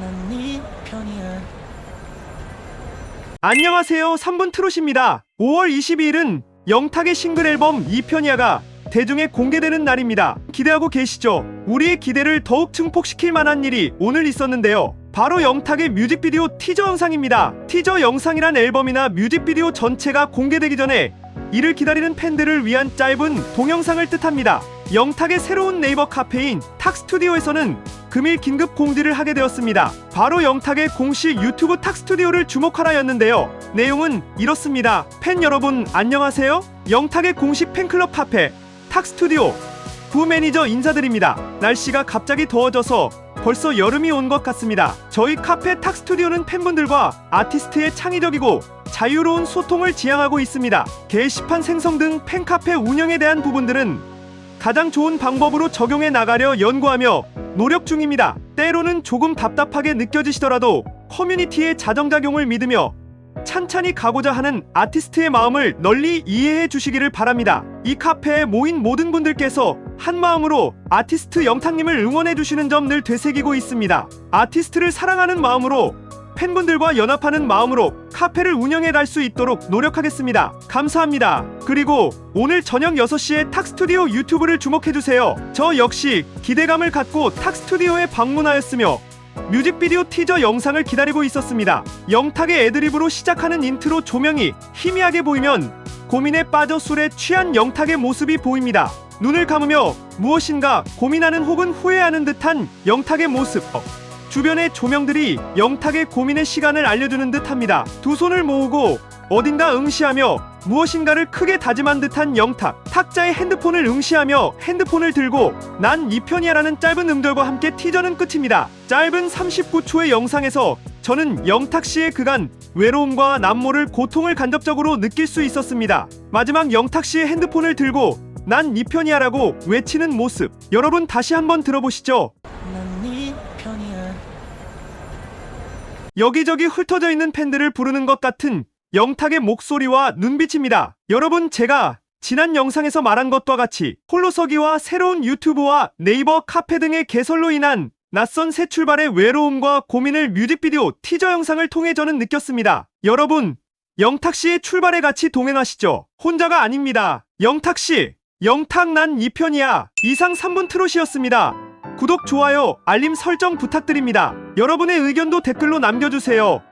난네 편이야 안녕하세요. 3분 트롯입니다. 5월 22일은 영탁의 싱글 앨범 2편이야가 대중에 공개되는 날입니다. 기대하고 계시죠? 우리의 기대를 더욱 증폭시킬 만한 일이 오늘 있었는데요. 바로 영탁의 뮤직비디오 티저 영상입니다. 티저 영상이란 앨범이나 뮤직비디오 전체가 공개되기 전에 이를 기다리는 팬들을 위한 짧은 동영상을 뜻합니다. 영탁의 새로운 네이버 카페인 탁스튜디오에서는 금일 긴급 공지를 하게 되었습니다. 바로 영탁의 공식 유튜브 탁 스튜디오를 주목하라였는데요. 내용은 이렇습니다. 팬 여러분 안녕하세요. 영탁의 공식 팬클럽 카페 탁 스튜디오 부 매니저 인사드립니다. 날씨가 갑자기 더워져서 벌써 여름이 온 것 같습니다. 저희 카페 탁 스튜디오는 팬분들과 아티스트의 창의적이고 자유로운 소통을 지향하고 있습니다. 게시판 생성 등 팬카페 운영에 대한 부분들은 가장 좋은 방법으로 적용해 나가려 연구하며 노력 중입니다. 때로는 조금 답답하게 느껴지시더라도 커뮤니티의 자정작용을 믿으며 찬찬히 가고자 하는 아티스트의 마음을 널리 이해해 주시기를 바랍니다. 이 카페에 모인 모든 분들께서 한 마음으로 아티스트 영탁님을 응원해 주시는 점 늘 되새기고 있습니다. 아티스트를 사랑하는 마음으로 팬분들과 연합하는 마음으로 카페를 운영해 갈 수 있도록 노력하겠습니다. 감사합니다. 그리고 오늘 저녁 6시에 탁스튜디오 유튜브를 주목해 주세요. 저 역시 기대감을 갖고 탁스튜디오에 방문하였으며 뮤직비디오 티저 영상을 기다리고 있었습니다. 영탁의 애드립으로 시작하는 인트로 조명이 희미하게 보이면 고민에 빠져 술에 취한 영탁의 모습이 보입니다. 눈을 감으며 무엇인가 고민하는 혹은 후회하는 듯한 영탁의 모습. 어, 주변의 조명들이 영탁의 고민의 시간을 알려주는 듯합니다. 두 손을 모으고 어딘가 응시하며 무엇인가를 크게 다짐한 듯한 영탁. 탁자의 핸드폰을 응시하며 핸드폰을 들고 난 이 편이야라는 짧은 음절과 함께 티저는 끝입니다. 짧은 39초의 영상에서 저는 영탁 씨의 그간 외로움과 남모를 고통을 간접적으로 느낄 수 있었습니다. 마지막 영탁 씨의 핸드폰을 들고 난 이 편이야라고 외치는 모습. 여러분 다시 한번 들어보시죠. 난네 편이야 여기저기 흩어져 있는 팬들을 부르는 것 같은 영탁의 목소리와 눈빛입니다. 여러분, 제가 지난 영상에서 말한 것과 같이 홀로서기와 새로운 유튜브와 네이버 카페 등의 개설로 인한 낯선 새 출발의 외로움과 고민을 뮤직비디오 티저 영상을 통해 저는 느꼈습니다. 여러분, 영탁 씨의 출발에 같이 동행하시죠. 혼자가 아닙니다. 영탁 씨, 영탁 난이 편이야. 이상 3분 트롯이었습니다. 구독, 좋아요, 알림 설정 부탁드립니다. 여러분의 의견도 댓글로 남겨주세요.